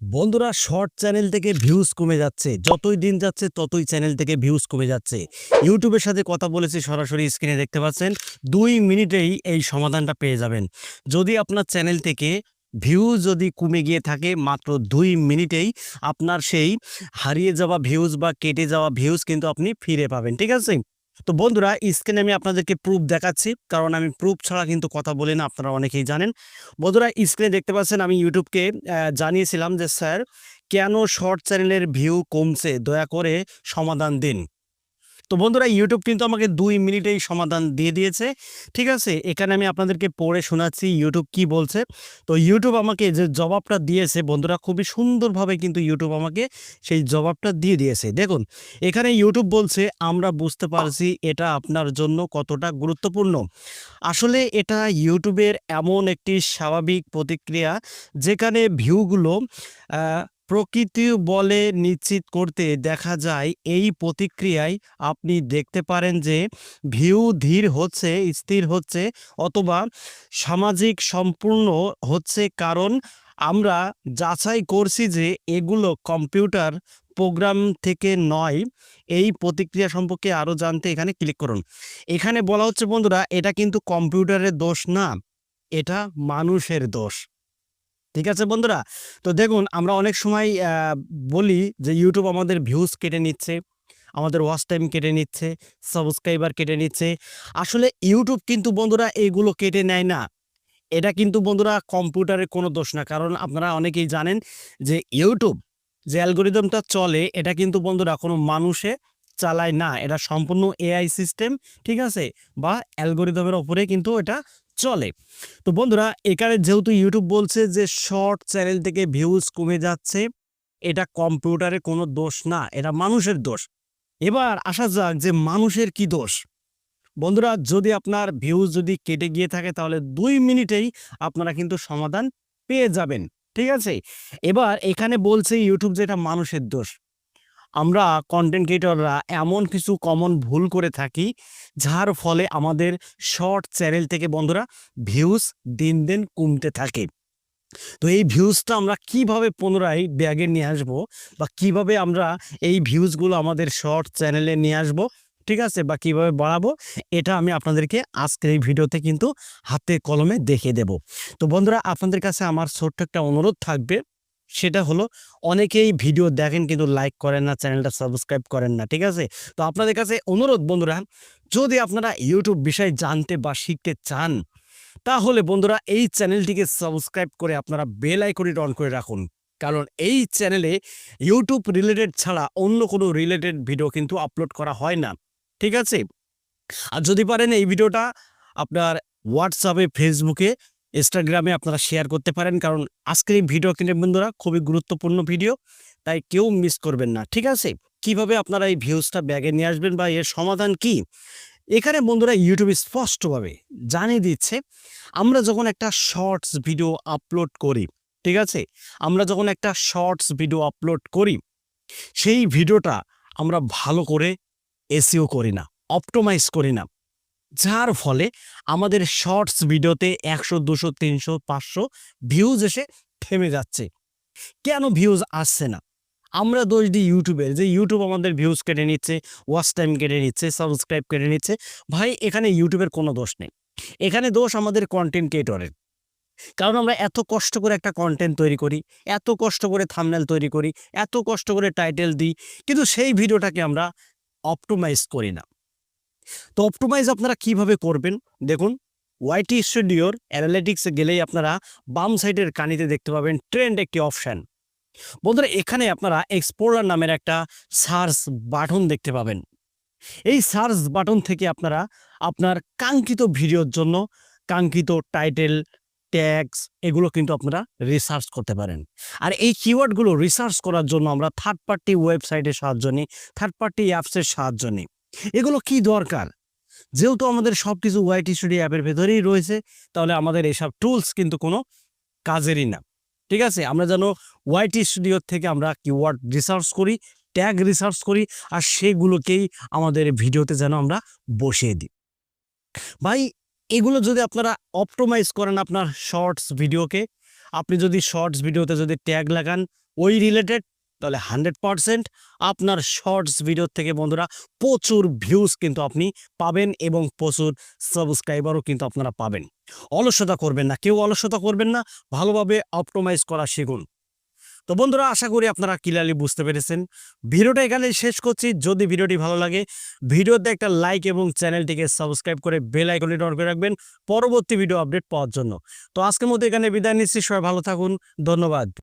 বন্ধুরা short channel থেকে views কমে যাচ্ছে। যতই দিন যাচ্ছে, ততই চ্যানেল থেকে ভিউজ কমে যাচ্ছে। ইউটিউবের সাথে কথা বলেছি সরাসরি স্ক্রিনে দেখতে পাচ্ছেন। দুই মিনিটেই এই সমাধানটা পেয়ে যাবেন। যদি আপনার চ্যানেল থেকে ভিউ যদি কমে গিয়ে থাকে, মাত্র দুই মিনিটেই আপনার সেই হারিয়ে যাওয়া ভিউজ বা কেটে যাওয়া ভিউজ কিন্তু আপনি ফিরে পাবেন। ঠিক আছে? তো বন্ধুরা স্ক্রিনে আমি আপনাদেরকে প্রুফ দেখাচ্ছি। কারণ আমি প্রুফ ছাড়া কিন্তু কথা বলি না, আপনারা অনেকেই জানেন। বন্ধুরা স্ক্রিনে দেখতে পাচ্ছেন, আমি ইউটিউবকে জানিয়েছিলাম যে, স্যার, কেন শর্ট চ্যানেলের ভিউ কমছে? দয়া করে সমাধান দিন। তো বন্ধুরা ইউটিউব কিন্তু আমাকে দুই মিনিটেই সমাধান দিয়ে দিয়েছে। ঠিক আছে? এখানে আমি আপনাদেরকে পড়ে শোনাচ্ছি ইউটিউব কি বলছে। তো ইউটিউব আমাকে যে জবাবটা দিয়েছে, বন্ধুরা, খুবই সুন্দরভাবে কিন্তু ইউটিউব আমাকে সেই জবাবটা দিয়ে দিয়েছে। দেখুন, এখানে ইউটিউব বলছে, আমরা বুঝতে পারছি এটা আপনার জন্য কতটা গুরুত্বপূর্ণ। আসলে এটা ইউটিউবের এমন একটি স্বাভাবিক প্রতিক্রিয়া, যেখানে ভিউগুলো প্রকৃতি বলে নিশ্চিত করতে দেখা যায়, এই প্রতিক্রিয়ায় আপনি দেখতে পারেন যে ভিউ ধীর হচ্ছে, স্থির হচ্ছে অথবা সামাজিক সম্পূর্ণ হচ্ছে। কারণ আমরা যাচাই করছি যে এগুলো কম্পিউটার প্রোগ্রাম থেকে নয়। এই প্রতিক্রিয়া সম্পর্কে আরও জানতে এখানে ক্লিক করুন। এখানে বলা হচ্ছে, বন্ধুরা, এটা কিন্তু কম্পিউটারের দোষ না, এটা মানুষের দোষ। ঠিক আছে বন্ধুরা? তো দেখুন, আমরা অনেক সময় বলি যে ইউটিউব আমাদের ভিউজ কেটে নিচ্ছে, আমাদের ওয়াচ টাইম কেটে নিচ্ছে সাবস্ক্রাইবার কেটে নিচ্ছে। আসলে ইউটিউব কিন্তু বন্ধুরা এগুলো কেটে নেয় না। এটা কিন্তু বন্ধুরা কম্পিউটারের কোনো দোষ না। কারণ আপনারা অনেকেই জানেন যে ইউটিউব যে অ্যালগোরিদমটা চলে, এটা কিন্তু বন্ধুরা কোনো মানুষে চালায় না। এটা সম্পূর্ণ এআই সিস্টেম ঠিক আছে? বা অ্যালগোরিদমের ওপরে কিন্তু এটা চলে। তো বন্ধুরা, এখানে যেহেতু ইউটিউব বলছে যে শর্ট চ্যানেল থেকে ভিউজ কমে যাচ্ছে, এটা কম্পিউটারে কোনো দোষ না, এটা মানুষের দোষ। এবার আসা যাক যে মানুষের কি দোষ। বন্ধুরা, যদি আপনার ভিউজ যদি কেটে গিয়ে থাকে, তাহলে দুই মিনিটেই আপনারা কিন্তু সমাধান পেয়ে যাবেন, ঠিক আছে? এবার এখানে বলছে ইউটিউব যেটা মানুষের দোষ। আমরা কন্টেন্ট ক্রিয়েটররা এমন কিছু কমন ভুল করে থাকি, যার ফলে আমাদের শর্ট চ্যানেল থেকে বন্ধুরা ভিউজ দিন দিন কমতে থাকে। তো এই ভিউজটা আমরা কীভাবে পুনরায় ব্যাগে নিয়ে আসব বা কীভাবে আমরা এই ভিউজগুলো আমাদের শর্ট চ্যানেলে নিয়ে আসব, ঠিক আছে, বা কীভাবে বাড়াবো, এটা আমি আপনাদেরকে আজকের এই ভিডিওতে কিন্তু হাতে কলমে দেখে দেব। তো বন্ধুরা, আপনাদের কাছে আমার ছোট্ট একটা অনুরোধ থাকবে সেটা হলো অনেকেই ভিডিও দেখেন কিন্তু লাইক করেন না, চ্যানেলটা সাবস্ক্রাইব করেন না, ঠিক আছে? তো আপনাদের কাছে অনুরোধ বন্ধুরা, যদি আপনারা ইউটিউব বিষয়ে জানতে বা শিখতে চান, তাহলে বন্ধুরা এই চ্যানেলটিকে সাবস্ক্রাইব করে আপনারা বেল আইকনটি অন করে রাখুন। কারণ এই চ্যানেলে ইউটিউব রিলেটেড ছাড়া অন্য কোনো রিলেটেড ভিডিও কিন্তু আপলোড করা হয় না, ঠিক আছে? আর যদি পারেন এই ভিডিওটা আপনার হোয়াটসঅ্যাপে ফেসবুকে ইনস্টাগ্রামে আপনারা শেয়ার করতে পারেন। কারণ আজকের এই ভিডিও কিন্তু বন্ধুরা খুবই গুরুত্বপূর্ণ ভিডিও তাই কেউ মিস করবেন না, ঠিক আছে? কীভাবে আপনারা এই ভিউজটা ব্যাগে নিয়ে আসবেন বা এর সমাধান কি? এখানে বন্ধুরা ইউটিউব স্পষ্টভাবে জানিয়ে দিচ্ছে, আমরা যখন একটা শর্টস ভিডিও আপলোড করি, ঠিক আছে? আমরা যখন একটা শর্টস ভিডিও আপলোড করি, সেই ভিডিওটা আমরা ভালো করে এসিও করি না অপটোমাইজ করি না। যার ফলে আমাদের শর্টস ভিডিওতে একশো, দুশো, তিনশো, পাঁচশো ভিউজ এসে থেমে যাচ্ছে। কেন ভিউজ আসছে না? আমরা দোষ দিই ইউটিউবের। যে ইউটিউব আমাদের ভিউজ কেটে নিচ্ছে ওয়াচ টাইম কেটে নিচ্ছে সাবস্ক্রাইব কেটে নিচ্ছে। ভাই, এখানে ইউটিউবের কোনো দোষ নেই। এখানে দোষ আমাদের কন্টেন্ট ক্রিয়েটরের কারণ আমরা এত কষ্ট করে একটা কন্টেন্ট তৈরি করি, এত কষ্ট করে থামনেল তৈরি করি, এত কষ্ট করে টাইটেল দিই, কিন্তু সেই ভিডিওটাকে আমরা অপটোমাইজ করি না। তো অপটোমাইজ আপনারা কীভাবে করবেন? দেখুন ওয়াইটি স্টুডিওর অ্যানালিটিক্সে গেলেই আপনারা বাম সাইডের কানিতে দেখতে পাবেন ট্রেন্ড একটি অপশান বন্ধুরা, এখানে আপনারা এক্সপ্লোরার নামের একটা সার্চ বাটন দেখতে পাবেন। এই সার্চ বাটন থেকে আপনারা আপনার কাঙ্ক্ষিত ভিডিওর জন্য কাঙ্ক্ষিত টাইটেল ট্যাগস এগুলো কিন্তু আপনারা রিসার্চ করতে পারেন। আর এই কিওয়ার্ডগুলো রিসার্চ করার জন্য আমরা থার্ড পার্টি ওয়েবসাইটের সাহায্য নিই থার্ড পার্টি অ্যাপসের সাহায্য নিই। এগুলো কি দরকার? যেহেতু আমাদের সব কিছু ওয়াইটি স্টুডিও অ্যাপের ভেতরেই রয়েছে, তাহলে আমাদের এইসব টুলস কিন্তু কোনো কাজেরই না। ঠিক আছে? আমরা যেন ওয়াইটি স্টুডিও থেকে আমরা কিওয়ার্ড রিসার্চ করি ট্যাগ রিসার্চ করি, আর সেগুলোকেই আমাদের ভিডিওতে যেন আমরা বসিয়ে দিই। ভাই, এগুলো যদি আপনারা অপটোমাইজ করেন আপনার শর্টস ভিডিওকে আপনি যদি শর্টস ভিডিওতে যদি ট্যাগ লাগান, ওই রিলেটেড তাহলে হান্ড্রেড পারসেন্ট আপনার শর্টস ভিডিও থেকে বন্ধুরা প্রচুর ভিউজ কিন্তু আপনি পাবেন এবং প্রচুর সাবস্ক্রাইবারও কিন্তু আপনারা পাবেন। অলসতা করবেন না, কেউ অলসতা করবেন না, ভালোভাবে অপটোমাইজ করা শিখুন। তো বন্ধুরা আশা করি আপনারা ক্লিয়ারলি বুঝতে পেরেছেন। ভিডিওটা এখানে শেষ করছি। যদি ভিডিওটি ভালো লাগে, ভিডিওতে একটা লাইক এবং চ্যানেলটিকে সাবস্ক্রাইব করে বেল আইকনটি অন করে রাখবেন পরবর্তী ভিডিও আপডেট পাওয়ার জন্য। তো আজকের মধ্যে এখানে বিদায় নিচ্ছি। সবাই ভালো থাকুন। ধন্যবাদ।